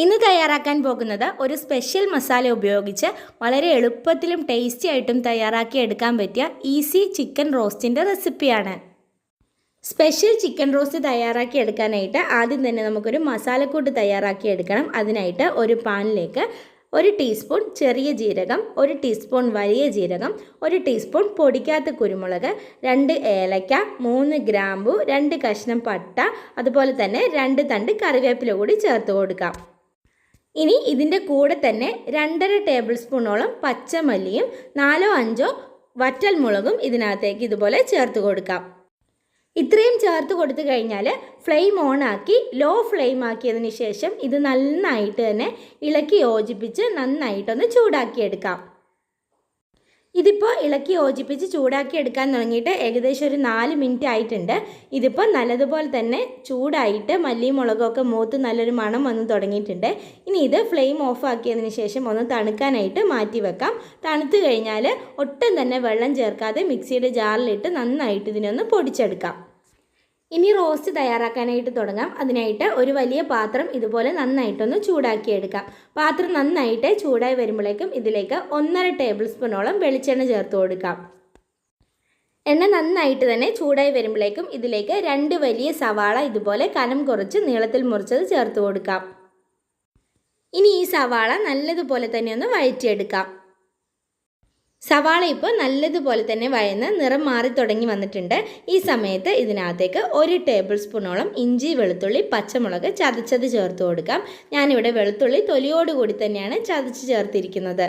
ഇന്ന് തയ്യാറാക്കാൻ പോകുന്നത് ഒരു സ്പെഷ്യൽ മസാല ഉപയോഗിച്ച് വളരെ എളുപ്പത്തിലും ടേസ്റ്റി ആയിട്ടും തയ്യാറാക്കി എടുക്കാൻ പറ്റിയ ഈസി ചിക്കൻ റോസ്റ്റിന്റെ റെസിപ്പിയാണ് സ്പെഷ്യൽ ചിക്കൻ റോസ്റ്റ് തയ്യാറാക്കി എടുക്കാനായിട്ട് ആദ്യം തന്നെ നമുക്കൊരു മസാലക്കൂട്ട് തയ്യാറാക്കി എടുക്കണം. അതിനായിട്ട് ഒരു പാനിലേക്ക് ഒരു ടീസ്പൂൺ ചെറിയ ജീരകം ഒരു ടീസ്പൂൺ വലിയ ജീരകം ഒരു ടീസ്പൂൺ പൊടിക്കാത്ത കുരുമുളക് രണ്ട് ഏലക്ക മൂന്ന് ഗ്രാമ്പു രണ്ട് കഷ്ണം പട്ട അതുപോലെ തന്നെ രണ്ട് തണ്ട് കറിവേപ്പില കൂടി ചേർത്ത് കൊടുക്കാം. ഇനി ഇതിന്റെ കൂടെ തന്നെ രണ്ടര ടേബിൾ സ്പൂണോളം പച്ചമല്ലിയും നാലോ അഞ്ചോ വറ്റൽ മുളകും ഇതിനകത്തേക്ക് ഇതുപോലെ ചേർത്ത് കൊടുക്കാം. ഇത്രയും ചേർത്ത് കൊടുത്തു കഴിഞ്ഞാൽ ഫ്ലെയിം ഓൺ ആക്കി ലോ ഫ്ലെയിം ആക്കിയതിന് ശേഷം ഇത് നന്നായിട്ട് തന്നെ ഇളക്കി യോജിപ്പിച്ച് നന്നായിട്ടൊന്ന് ചൂടാക്കിയെടുക്കാം. ഇതിപ്പോൾ ഇളക്കി യോജിപ്പിച്ച് ചൂടാക്കി എടുക്കാൻ തുടങ്ങിയിട്ട് ഏകദേശം ഒരു നാല് മിനിറ്റ് ആയിട്ടുണ്ട്. ഇതിപ്പോൾ നല്ലതുപോലെ തന്നെ ചൂടായിട്ട് മല്ലിയും മുളകൊക്കെ മൂത്ത് നല്ലൊരു മണം വന്ന് തുടങ്ങിയിട്ടുണ്ട്. ഇനി ഇത് ഫ്ലെയിം ഓഫ് ആക്കിയതിന് ശേഷം ഒന്ന് തണുക്കാനായിട്ട് മാറ്റി വെക്കാം. തണുത്ത് കഴിഞ്ഞാൽ ഒട്ടും തന്നെ വെള്ളം ചേർക്കാതെ മിക്സിയുടെ ജാറിലിട്ട് നന്നായിട്ട് ഇതിനൊന്ന് പൊടിച്ചെടുക്കാം. ഇനി റോസ്റ്റ് തയ്യാറാക്കാനായിട്ട് തുടങ്ങാം. അതിനായിട്ട് ഒരു വലിയ പാത്രം ഇതുപോലെ നന്നായിട്ടൊന്ന് ചൂടാക്കിയെടുക്കാം. പാത്രം നന്നായിട്ട് ചൂടായി വരുമ്പോഴേക്കും ഇതിലേക്ക് ഒന്നര ടേബിൾ സ്പൂണോളം വെളിച്ചെണ്ണ ചേർത്ത് കൊടുക്കാം. എണ്ണ നന്നായിട്ട് തന്നെ ചൂടായി വരുമ്പോഴേക്കും ഇതിലേക്ക് രണ്ട് വലിയ സവാള ഇതുപോലെ കനം കുറച്ച് നീളത്തിൽ മുറിച്ചത് ചേർത്ത് കൊടുക്കാം. ഇനി ഈ സവാള നല്ലതുപോലെ തന്നെ ഒന്ന് വഴറ്റിയെടുക്കാം. സവാള ഇപ്പോൾ നല്ലതുപോലെ തന്നെ വഴന്ന് നിറം മാറി തുടങ്ങി വന്നിട്ടുണ്ട്. ഈ സമയത്ത് ഇതിനകത്തേക്ക് ഒരു ടേബിൾ സ്പൂണോളം ഇഞ്ചി വെളുത്തുള്ളി പച്ചമുളക് ചതച്ചത് ചേർത്ത് കൊടുക്കാം. ഞാനിവിടെ വെളുത്തുള്ളി തൊലിയോടുകൂടി തന്നെയാണ് ചതച്ച് ചേർത്തിരിക്കുന്നത്.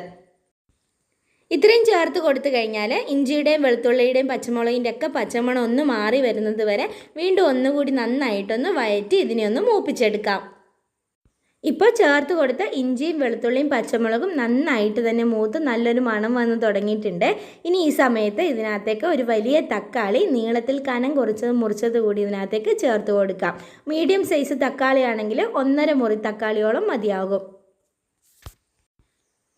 ഇത്രയും ചേർത്ത് കൊടുത്തു കഴിഞ്ഞാൽ ഇഞ്ചിയുടെയും വെളുത്തുള്ളിയുടെയും പച്ചമുളകിന്റെ ഒക്കെ പച്ചമണം ഒന്ന് മാറി വരുന്നത് വരെ വീണ്ടും ഒന്നുകൂടി നന്നായിട്ടൊന്ന് വയറ്റി ഇതിനെ ഒന്ന് മൂപ്പിച്ചെടുക്കാം. ഇപ്പോൾ ചേർത്ത് കൊടുത്ത ഇഞ്ചിയും വെളുത്തുള്ളിയും പച്ചമുളകും നന്നായിട്ട് തന്നെ മൂത്ത് നല്ലൊരു മണം വന്ന് തുടങ്ങിയിട്ടുണ്ട്. ഇനി ഈ സമയത്ത് ഇതിനകത്തേക്ക് ഒരു വലിയ തക്കാളി നീളത്തിൽ കനം കുറച്ചത് മുറിച്ചത് കൂടി ഇതിനകത്തേക്ക് ചേർത്ത് കൊടുക്കാം. മീഡിയം സൈസ് തക്കാളി ആണെങ്കിൽ ഒന്നര മുറി തക്കാളിയോളം മതിയാകും.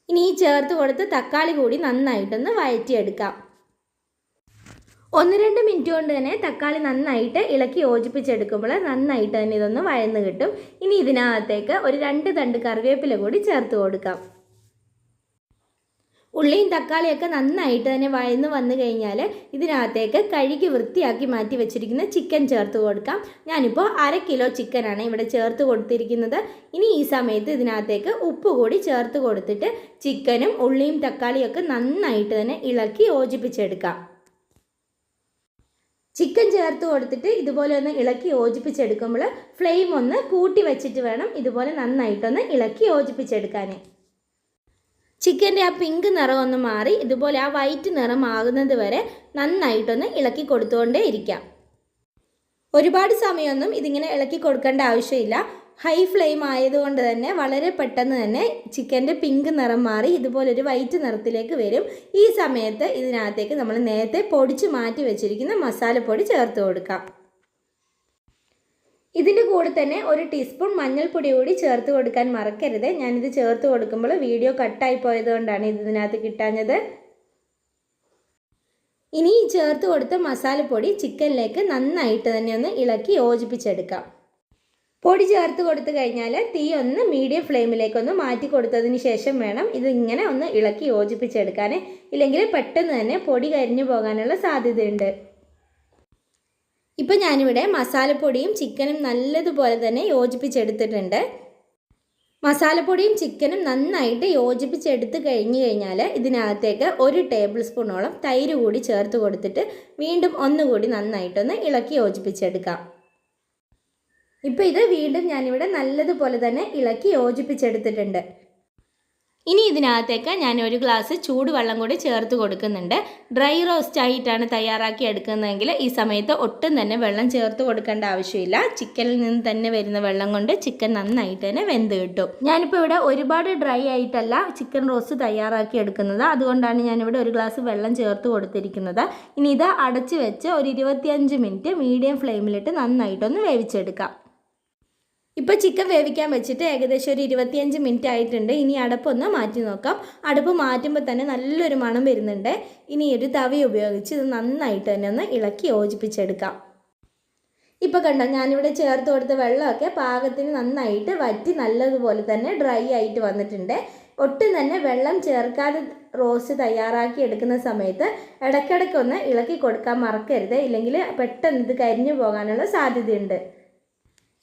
ഇനി ഈ ചേർത്ത് കൊടുത്ത് തക്കാളി കൂടി നന്നായിട്ടൊന്ന് വഴറ്റിയെടുക്കാം. ഒന്ന് രണ്ട് മിനിറ്റ് കൊണ്ട് തന്നെ തക്കാളി നന്നായിട്ട് ഇളക്കി യോജിപ്പിച്ചെടുക്കുമ്പോൾ നന്നായിട്ട് തന്നെ ഇതൊന്ന് വഴന്ന് കിട്ടും. ഇനി ഇതിനകത്തേക്ക് ഒരു രണ്ട് തണ്ട് കറിവേപ്പില കൂടി ചേർത്ത് കൊടുക്കാം. ഉള്ളിയും തക്കാളിയൊക്കെ നന്നായിട്ട് തന്നെ വഴന്ന് വന്നു കഴിഞ്ഞാൽ ഇതിനകത്തേക്ക് കഴുകി വൃത്തിയാക്കി മാറ്റി വെച്ചിരിക്കുന്ന ചിക്കൻ ചേർത്ത് കൊടുക്കാം. ഞാനിപ്പോൾ അര കിലോ ചിക്കനാണ് ഇവിടെ ചേർത്ത് കൊടുത്തിരിക്കുന്നത്. ഇനി ഈ സമയത്ത് ഇതിനകത്തേക്ക് ഉപ്പ് കൂടി ചേർത്ത് കൊടുത്തിട്ട് ചിക്കനും ഉള്ളിയും തക്കാളിയൊക്കെ നന്നായിട്ട് തന്നെ ഇളക്കി യോജിപ്പിച്ചെടുക്കാം. ചിക്കൻ ചേർത്ത് കൊടുത്തിട്ട് ഇതുപോലെ ഒന്ന് ഇളക്കി യോജിപ്പിച്ചെടുക്കുമ്പോൾ ഫ്ലെയിം ഒന്ന് കൂട്ടി വെച്ചിട്ട് വേണം ഇതുപോലെ നന്നായിട്ടൊന്ന് ഇളക്കി യോജിപ്പിച്ചെടുക്കാൻ. ചിക്കന്റെ ആ പിങ്ക് നിറം ഒന്ന് മാറി ഇതുപോലെ ആ വൈറ്റ് നിറം ആകുന്നത് വരെ നന്നായിട്ടൊന്ന് ഇളക്കി കൊടുത്തുകൊണ്ടേ ഇരിക്കാം. ഒരുപാട് സമയമൊന്നും ഇതിങ്ങനെ ഇളക്കി കൊടുക്കേണ്ട ആവശ്യമില്ല. ഹൈ ഫ്ലെയിം ആയതുകൊണ്ട് തന്നെ വളരെ പെട്ടെന്ന് തന്നെ ചിക്കന്റെ പിങ്ക് നിറം മാറി ഇതുപോലൊരു വൈറ്റ് നിറത്തിലേക്ക് വരും. ഈ സമയത്ത് ഇതിനകത്തേക്ക് നമ്മൾ നേരത്തെ പൊടിച്ച് മാറ്റി വെച്ചിരിക്കുന്ന മസാലപ്പൊടി ചേർത്ത് കൊടുക്കാം. ഇതിന്റെ കൂടെ തന്നെ ഒരു ടീസ്പൂൺ മഞ്ഞൾപ്പൊടി കൂടി ചേർത്ത് കൊടുക്കാൻ മറക്കരുത്. ഞാനിത് ചേർത്ത് കൊടുക്കുമ്പോൾ വീഡിയോ കട്ടായി പോയതുകൊണ്ടാണ് ഇത് ഇതിനകത്ത് കിട്ടാഞ്ഞത്. ഇനി ചേർത്ത് കൊടുത്ത മസാലപ്പൊടി ചിക്കനിലേക്ക് നന്നായിട്ട് തന്നെ ഒന്ന് ഇളക്കി യോജിപ്പിച്ചെടുക്കാം. പൊടി ചേർത്ത് കൊടുത്തു കഴിഞ്ഞാൽ തീ ഒന്ന് മീഡിയം ഫ്ലെയിമിലേക്ക് ഒന്ന് മാറ്റി കൊടുത്തതിന് ശേഷം വേണം ഇത് ഇങ്ങനെ ഒന്ന് ഇളക്കി യോജിപ്പിച്ചെടുക്കാൻ ഇല്ലെങ്കിൽ പെട്ടെന്ന് തന്നെ പൊടി കരിഞ്ഞു പോകാനുള്ള സാധ്യതയുണ്ട്. ഇപ്പം ഞാനിവിടെ മസാലപ്പൊടിയും ചിക്കനും നല്ലതുപോലെ തന്നെ യോജിപ്പിച്ചെടുത്തിട്ടുണ്ട്. മസാലപ്പൊടിയും ചിക്കനും നന്നായിട്ട് യോജിപ്പിച്ചെടുത്ത് കഴിഞ്ഞ് കഴിഞ്ഞാൽ ഇതിനകത്തേക്ക് ഒരു ടേബിൾ സ്പൂണോളം തൈര് കൂടി ചേർത്ത് കൊടുത്തിട്ട് വീണ്ടും ഒന്നുകൂടി നന്നായിട്ടൊന്ന് ഇളക്കി യോജിപ്പിച്ചെടുക്കാം. ഇപ്പോൾ ഇത് വീണ്ടും ഞാനിവിടെ നല്ലതുപോലെ തന്നെ ഇളക്കി യോജിപ്പിച്ചെടുത്തിട്ടുണ്ട്. ഇനി ഇതിനകത്തേക്ക് ഞാൻ ഒരു ഗ്ലാസ് ചൂടുവെള്ളം കൂടി ചേർത്ത് കൊടുക്കുന്നുണ്ട്. ഡ്രൈ റോസ്റ്റ് ആയിട്ടാണ് തയ്യാറാക്കി എടുക്കുന്നതെങ്കിൽ ഈ സമയത്ത് ഒട്ടും തന്നെ വെള്ളം ചേർത്ത് കൊടുക്കേണ്ട ആവശ്യമില്ല. ചിക്കനിൽ നിന്ന് തന്നെ വരുന്ന വെള്ളം കൊണ്ട് ചിക്കൻ നന്നായിട്ട് തന്നെ വെന്ത് കിട്ടും. ഞാനിപ്പോൾ ഇവിടെ ഒരുപാട് ഡ്രൈ ആയിട്ടല്ല ചിക്കൻ റോസ്റ്റ് തയ്യാറാക്കി എടുക്കുന്നത്. അതുകൊണ്ടാണ് ഞാനിവിടെ ഒരു ഗ്ലാസ് വെള്ളം ചേർത്ത് കൊടുത്തിരിക്കുന്നത്. ഇനി ഇത് അടച്ച് വെച്ച് ഒരു ഇരുപത്തിയഞ്ച് മിനിറ്റ് മീഡിയം ഫ്ലെയിമിലിട്ട് നന്നായിട്ടൊന്ന് വേവിച്ചെടുക്കാം. ഇപ്പോൾ ചിക്കൻ വേവിക്കാൻ വെച്ചിട്ട് ഏകദേശം ഒരു ഇരുപത്തിയഞ്ച് മിനിറ്റ് ആയിട്ടുണ്ട്. ഇനി അടപ്പൊന്ന് മാറ്റി നോക്കാം. അടപ്പ് മാറ്റുമ്പോൾ തന്നെ നല്ലൊരു മണം വരുന്നുണ്ട്. ഇനി ഒരു തവി ഉപയോഗിച്ച് ഇത് നന്നായിട്ട് തന്നെ ഒന്ന് ഇളക്കി യോജിപ്പിച്ചെടുക്കാം. ഇപ്പോൾ കണ്ടോ ഞാനിവിടെ ചേർത്ത് കൊടുത്ത വെള്ളമൊക്കെ പാകത്തിന് നന്നായിട്ട് വറ്റി നല്ലതുപോലെ തന്നെ ഡ്രൈ ആയിട്ട് വന്നിട്ടുണ്ട്. ഒട്ടും തന്നെ വെള്ളം ചേർക്കാതെ റോസ്റ്റ് തയ്യാറാക്കി എടുക്കുന്ന സമയത്ത് ഇടയ്ക്കിടയ്ക്കൊന്ന് ഇളക്കി കൊടുക്കാൻ മറക്കരുത്. ഇല്ലെങ്കിൽ പെട്ടെന്ന് ഇത് കരിഞ്ഞു പോകാനുള്ള സാധ്യതയുണ്ട്.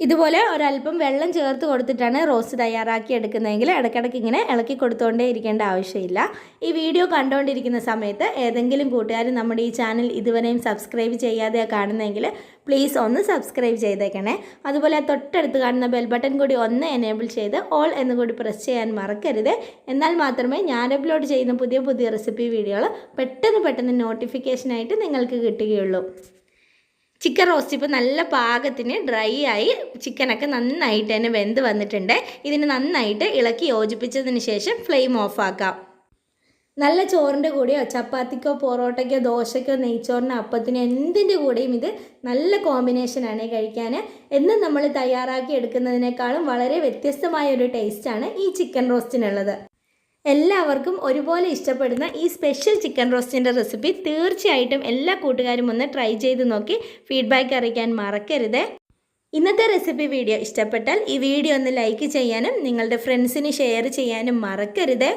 ഇതുപോലെ ഒരല്പം വെള്ളം ചേർത്ത് കൊടുത്തിട്ടാണ് റോസ്റ്റ് തയ്യാറാക്കി എടുക്കുന്നതെങ്കിൽ ഇടയ്ക്കിടയ്ക്ക് ഇങ്ങനെ ഇളക്കി കൊടുത്തുകൊണ്ടേ ഇരിക്കേണ്ട ആവശ്യമില്ല. ഈ വീഡിയോ കണ്ടുകൊണ്ടിരിക്കുന്ന സമയത്ത് ഏതെങ്കിലും കൂട്ടുകാർ നമ്മുടെ ഈ ചാനൽ ഇതുവരെയും സബ്സ്ക്രൈബ് ചെയ്യാതെ കാണുന്നതെങ്കിൽ പ്ലീസ് ഒന്ന് സബ്സ്ക്രൈബ് ചെയ്തേക്കണേ. അതുപോലെ തൊട്ടടുത്ത് കാണുന്ന ബെൽ ബട്ടൺ കൂടി ഒന്ന് എനേബിൾ ചെയ്ത് ഓൾ എന്ന് കൂടി പ്രസ് ചെയ്യാൻ മറക്കരുത്. എന്നാൽ മാത്രമേ ഞാൻ അപ്ലോഡ് ചെയ്യുന്ന പുതിയ പുതിയ റെസിപ്പി വീഡിയോകൾ പെട്ടെന്ന് പെട്ടെന്ന് നോട്ടിഫിക്കേഷനായിട്ട് നിങ്ങൾക്ക് കിട്ടുകയുള്ളൂ. ചിക്കൻ റോസ്റ്റ് ഇപ്പോൾ നല്ല പാകത്തിന് ഡ്രൈ ആയി ചിക്കനൊക്കെ നന്നായിട്ട് തന്നെ വെന്ത് വന്നിട്ടുണ്ട്. ഇതിന് നന്നായിട്ട് ഇളക്കി യോജിപ്പിച്ചതിന് ശേഷം ഫ്ലെയിം ഓഫാക്കാം നല്ല ചോറിന്റെ കൂടെയോ ചപ്പാത്തിക്കോ പൊറോട്ടയ്ക്കോ ദോശയ്ക്കോ നെയ്ച്ചോറിനോ അപ്പത്തിനോ എന്തിന്റെ കൂടെയും ഇത് നല്ല കോമ്പിനേഷനാണ് കഴിക്കാൻ. എന്നും നമ്മൾ തയ്യാറാക്കി എടുക്കുന്നതിനേക്കാളും വളരെ വ്യത്യസ്തമായ ഒരു ടേസ്റ്റാണ് ഈ ചിക്കൻ റോസ്റ്റിനുള്ളത്. എല്ലാവർക്കും ഒരുപോലെ ഇഷ്ടപ്പെടുന്ന ഈ സ്പെഷ്യൽ ചിക്കൻ റോസ്റ്റിന്റെ റെസിപ്പി തീർച്ചയായിട്ടും എല്ലാ കൂട്ടുകാരും ഒന്ന് ട്രൈ ചെയ്ത് നോക്കി ഫീഡ്ബാക്ക് അറിയിക്കാൻ മറക്കരുത്. ഇന്നത്തെ റെസിപ്പി വീഡിയോ ഇഷ്ടപ്പെട്ടാൽ ഈ വീഡിയോ ഒന്ന് ലൈക്ക് ചെയ്യാനും നിങ്ങളുടെ ഫ്രണ്ട്സിന് ഷെയർ ചെയ്യാനും മറക്കരുത്.